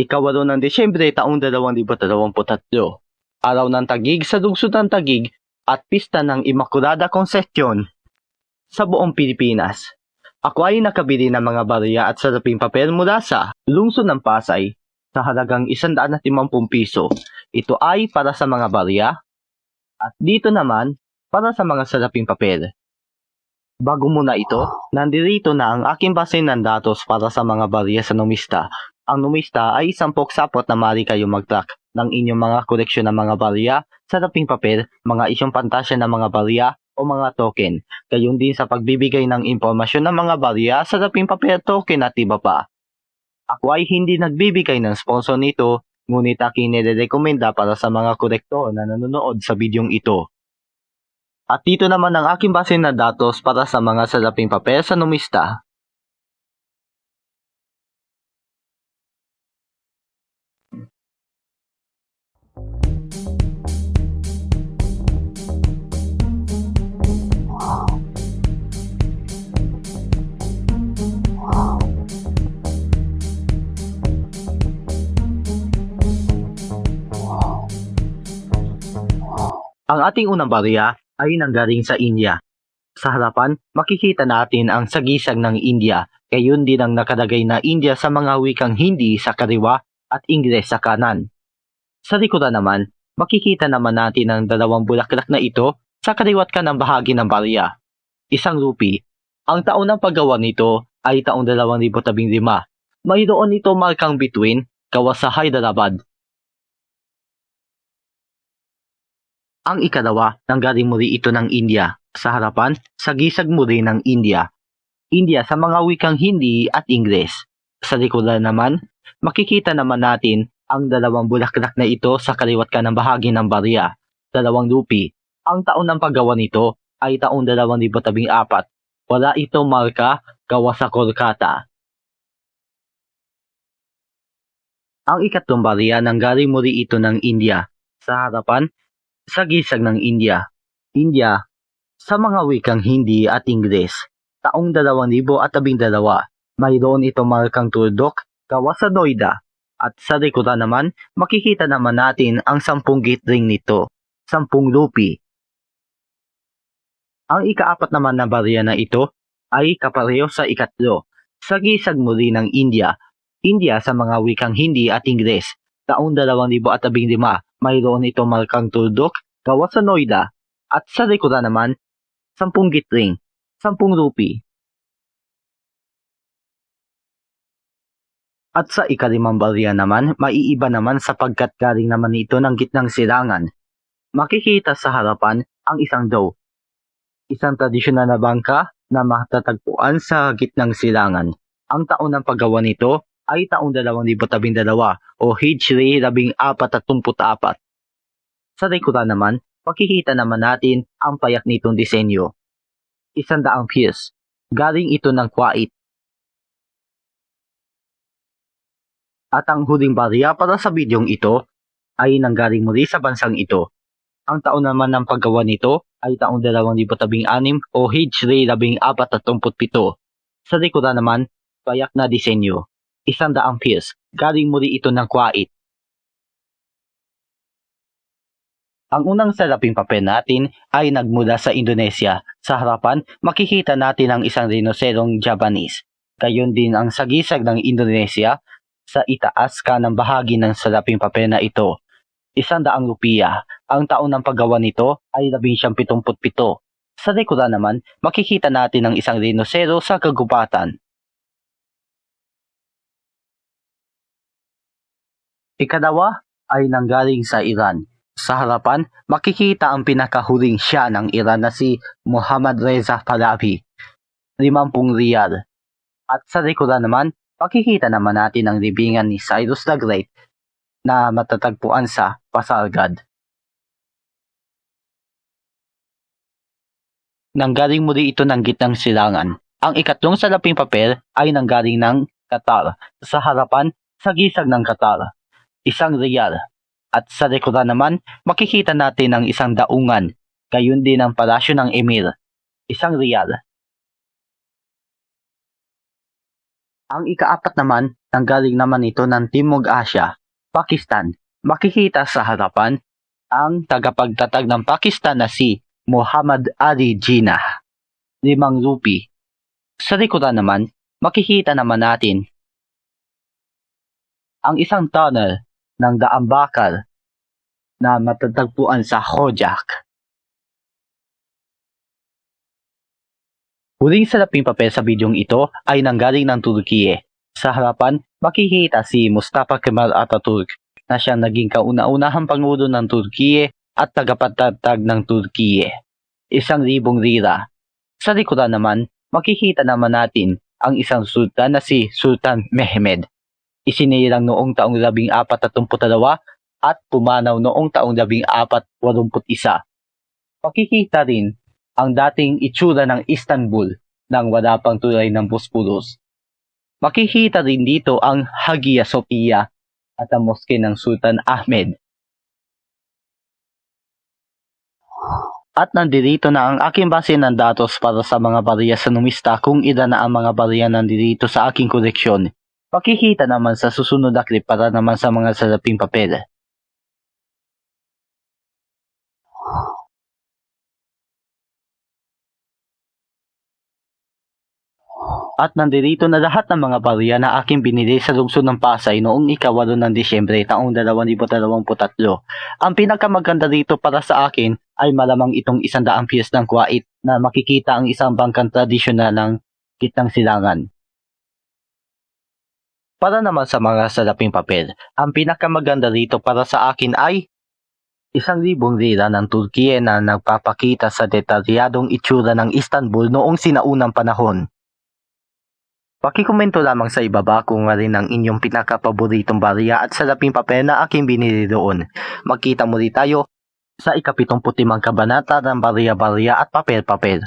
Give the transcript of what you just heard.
Ikawalo ng Desyembre taong 2023. Araw ng Tagig sa lungsod ng Tagig at pista ng Immaculada Concepcion sa buong Pilipinas. Ako ay nakabili ng mga barya at saraping papel mula sa lungsod ng Pasay sa halagang 150 piso. Ito ay para sa mga barya at dito naman para sa mga saraping papel. Bago muna ito, nandirito na ang aking basin ng datos para sa mga barya sa numista. Ang numista ay isang poksapot na mari kayo mag-track ng inyong mga koleksyon ng mga barya, saraping papel, mga isyong pantasya ng mga barya o mga token. Gayon din sa pagbibigay ng impormasyon ng mga barya, saraping papel, token at iba pa. Ako ay hindi nagbibigay ng sponsor nito, ngunit aking nirekomenda para sa mga kolektor na nanonood sa bidyong ito. At dito naman ang aking base na datos para sa mga saraping papel sa numista. Ating unang barya ay nanggaling sa India. Sa harapan, makikita natin ang sagisag ng India, gayon din ang nakalagay na India sa mga wikang Hindi sa kaliwa at Ingles sa kanan. Sa likuran naman, makikita naman natin ang dalawang bulaklak na ito sa kaliwat ka ng bahagi ng barya. Isang rupi. Ang taon ng paggawa nito ay taong 2015. Mayroon ito markang between gawa sa Hyderabad Ang ikalawa, nanggaling muli ito ng India. Sa harapan, sagisag muli ng India. India sa mga wikang Hindi at Ingles. Sa likuran naman, makikita naman natin ang dalawang bulaklak na ito sa kaliwat ka ng bahagi ng barya. Dalawang lupi. Ang taon ng paggawa nito ay taong 2014. Wala ito marka gawa sa Kolkata. Ang ikatlong barya nanggaling muli ito ng India. Sa harapan, sa gisag ng India. India, sa mga wikang Hindi at Ingles, taong 2012, mayroon ito markang turdok gawa sa Noida. At sa likuran naman, makikita naman natin ang sampung gitring nito, sampung lupi. Ang ikaapat naman na barya na ito ay kapareho sa ikatlo, sa gisag muli ng India. India sa mga wikang Hindi at Ingles, taong 2015, mayroon ito markang tuldok gawa sa Noida at sa likuran naman, 10 gitring, 10 rupi. At sa ikalimang barya naman, maiiba naman sapagkat galing naman ito ng gitnang silangan. Makikita sa harapan ang isang dough. Isang tradisyonal na bangka na matatagpuan sa gitnang silangan. Ang taon ng paggawa nito ay taong 2012 o H3 1434. Sa likuran naman, makikita naman natin ang payak nitong disenyo. Isang daang piece. Galing ito ng Kuwait. At ang huling barya para sa bidyong ito ay nanggaling muli sa bansang ito. Ang taon naman ng paggawa nito ay taong 2016 o H3 1437. Sa likuran naman, payak na disenyo isang daang piece. Galing muli ito ng Kuwait. Ang unang salaping papel natin ay nagmula sa Indonesia. Sa harapan, makikita natin ang isang rinoserong Japanese. Gayon din ang sagisag ng Indonesia sa itaas ka ng bahagi ng salaping papel na ito. Isang daang rupiya. Ang taon ng paggawa nito ay 1977. Sa likuran naman, makikita natin ang isang rinosero sa kagubatan. Ikalawa ay nanggaling sa Iran. Sa harapan, makikita ang pinakahuling siya ng Iran na si Muhammad Reza Pahlavi, 50 riyal. At sa likuran naman, makikita naman natin ang libingan ni Cyrus the Great na matatagpuan sa Pasargad. Nanggaling muli ito ng gitnang silangan. Ang ikatlong salaping papel ay nanggaling ng Qatar. Sa harapan, sa gisag ng Qatar isang riyal. At sa likuran naman, makikita natin ang isang daungan, gayon din ang palasyo ng emir, isang riyal. Ang ikaapat naman, nanggaling naman ito ng Timog Asya, Pakistan. Makikita sa harapan ang tagapagtatag ng Pakistan na si Muhammad Ali Jinnah. Limang rupi. Sa likuran naman, makikita naman natin ang isang tunnel ng daang bakal na matatagpuan sa Hojak. Huling salaping papel sa bidyong ito ay nanggaling ng Turkiye. Sa harapan, makikita si Mustafa Kemal Atatürk na siyang naging kauna-unahang pangulo ng Turkiye at tagapagtatag ng Turkiye. Isang libong lira. Sa likuran naman, makikita naman natin ang isang sultan na si Sultan Mehmed. Isinilang noong taong 1482 at pumanaw noong taong 1481. Makikita rin ang dating itsura ng Istanbul nang wala pang tulay ng Bosporus. Makikita rin dito ang Hagia Sophia at ang moske ng Sultan Ahmed. At nandito na ang aking base ng datos para sa mga barya sa numista kung ilan na ang mga barya nandito sa aking koleksyon. Makikita naman sa susunod na clip para naman sa mga salaping papel. At nandito na lahat ng mga barya na aking binili sa lungsod ng Pasay noong ikawalo ng Disyembre taong 2023. Ang pinakamaganda dito para sa akin ay malamang itong isang daang pies ng Kuwait na makikita ang isang bangkang tradisyonal ng kitang silangan. Para naman sa mga salaping papel, ang pinakamaganda dito para sa akin ay isang libong lira ng Turkiye na nagpapakita sa detalyadong itsura ng Istanbul noong sinaunang panahon. Pakikomento lamang sa ibaba kung rin ang inyong pinakapaboritong barya at salaping papel na aking binili doon. Magkita muli tayo sa ikapitong putimang kabanata ng barya-barya at papel-papel.